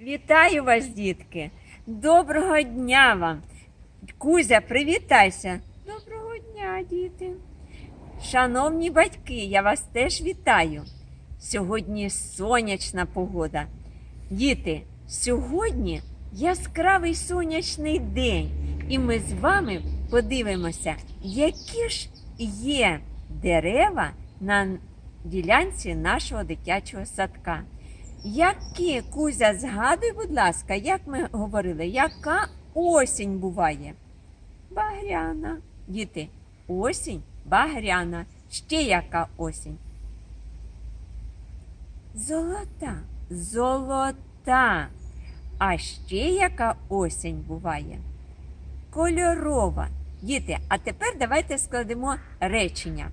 Вітаю вас, дітки! Доброго дня вам! Кузя, привітайся! Доброго дня, діти! Шановні батьки, я вас теж вітаю! Сьогодні сонячна погода. Діти, сьогодні яскравий сонячний день, і ми з вами подивимося, які ж є дерева на ділянці нашого дитячого садка. Які, Кузя, згадуй, будь ласка, як ми говорили, яка осінь буває? Багряна. Діти, осінь багряна. Ще яка осінь? Золота. Золота. А ще яка осінь буває? Кольорова. Діти, а тепер давайте складемо речення.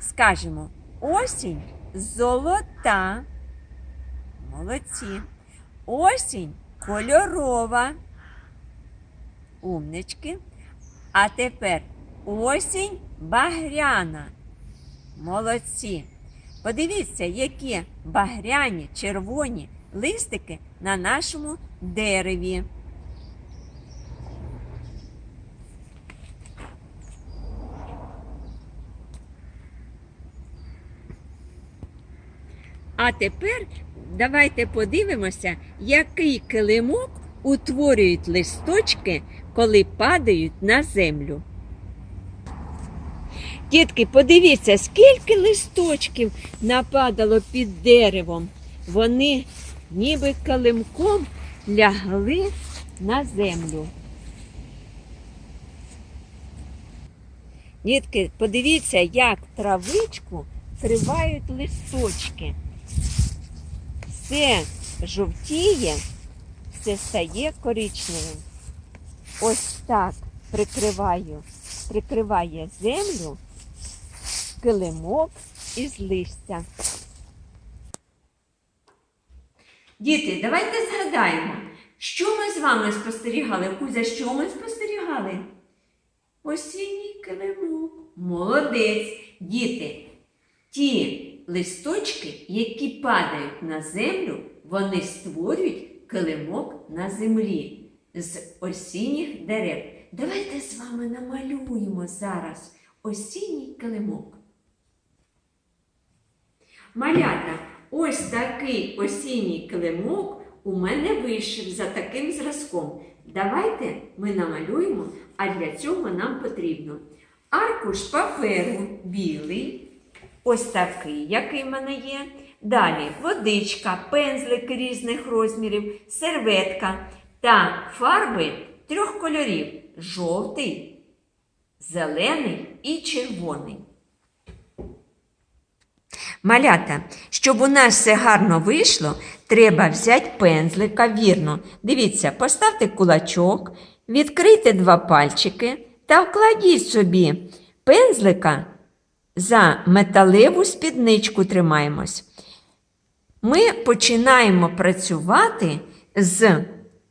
Скажемо, осінь золота. Молодці. Осінь кольорова. Умнички. А тепер осінь багряна. Молодці. Подивіться, які багряні червоні листики на нашому дереві. А тепер давайте подивимося, який килимок утворюють листочки, коли падають на землю. Дітки, подивіться, скільки листочків нападало під деревом. Вони ніби килимком лягли на землю. Дітки, подивіться, як травичку тривають листочки все жовтіє, все стає коричневим. Ось так прикриваю, прикриває землю килимок із листя. Діти, давайте згадаємо, що ми з вами спостерігали. Кузя, що ми спостерігали? Осінній килимок. Молодець. Діти, ті листочки, які падають на землю, вони створюють килимок на землі з осінніх дерев. Давайте з вами намалюємо зараз осінній килимок. Малята, ось такий осінній килимок у мене вийшов за таким зразком. Давайте ми намалюємо, а для цього нам потрібно аркуш паперу білий. Ось такий, який в мене є. Далі водичка, пензлик різних розмірів, серветка та фарби трьох кольорів: жовтий, зелений і червоний. Малята, щоб у нас все гарно вийшло, треба взяти пензлика вірно. Дивіться, поставте кулачок, відкрийте два пальчики та вкладіть собі пензлика за металеву спідничку тримаємось. Ми починаємо працювати з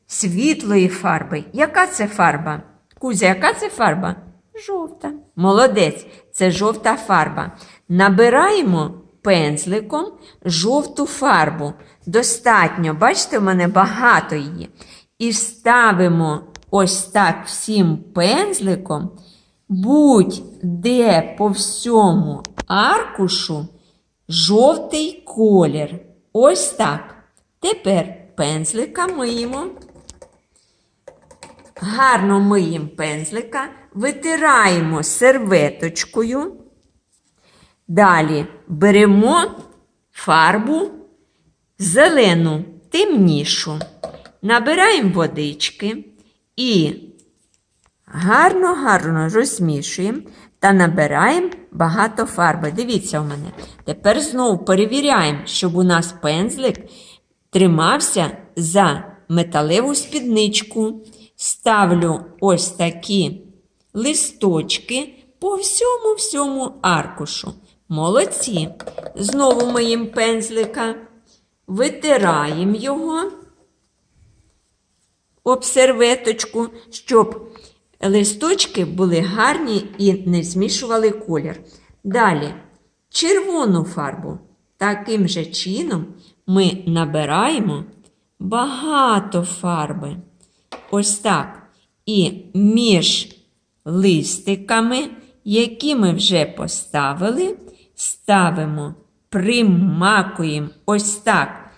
світлої фарби. Яка це фарба? Кузя, яка це фарба? Жовта. Молодець, це жовта фарба. Набираємо пензликом жовту фарбу. Достатньо, бачите, в мене багато її. І ставимо ось так всім пензликом будь-де по всьому аркушу жовтий колір. Ось так. Тепер пензлика миємо. Гарно миємо пензлика, витираємо серветочкою. Далі беремо фарбу зелену, темнішу, набираємо водички і гарно-гарно розмішуємо та набираємо багато фарби. Дивіться у мене. Тепер знову перевіряємо, щоб у нас пензлик тримався за металеву спідничку. Ставлю ось такі листочки по всьому-всьому аркушу. Молодці. Знову миємо пензлика, витираємо його об серветочку, щоб листочки були гарні і не змішували колір. Далі червону фарбу. Таким же чином ми набираємо багато фарби. Ось так. І між листиками, які ми вже поставили, ставимо, примакуємо ось так.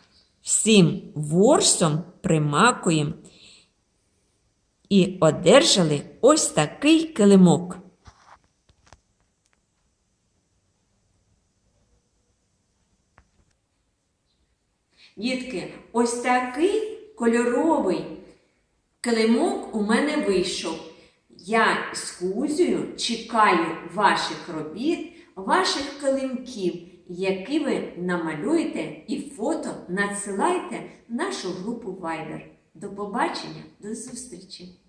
Всім ворсом примакуємо. І одержали ось такий килимок. Дітки, ось такий кольоровий килимок у мене вийшов. Я з Кузею чекаю ваших робіт, ваших килимків, які ви намалюєте і фото надсилайте в нашу групу Viber. До побачення, до зустрічі!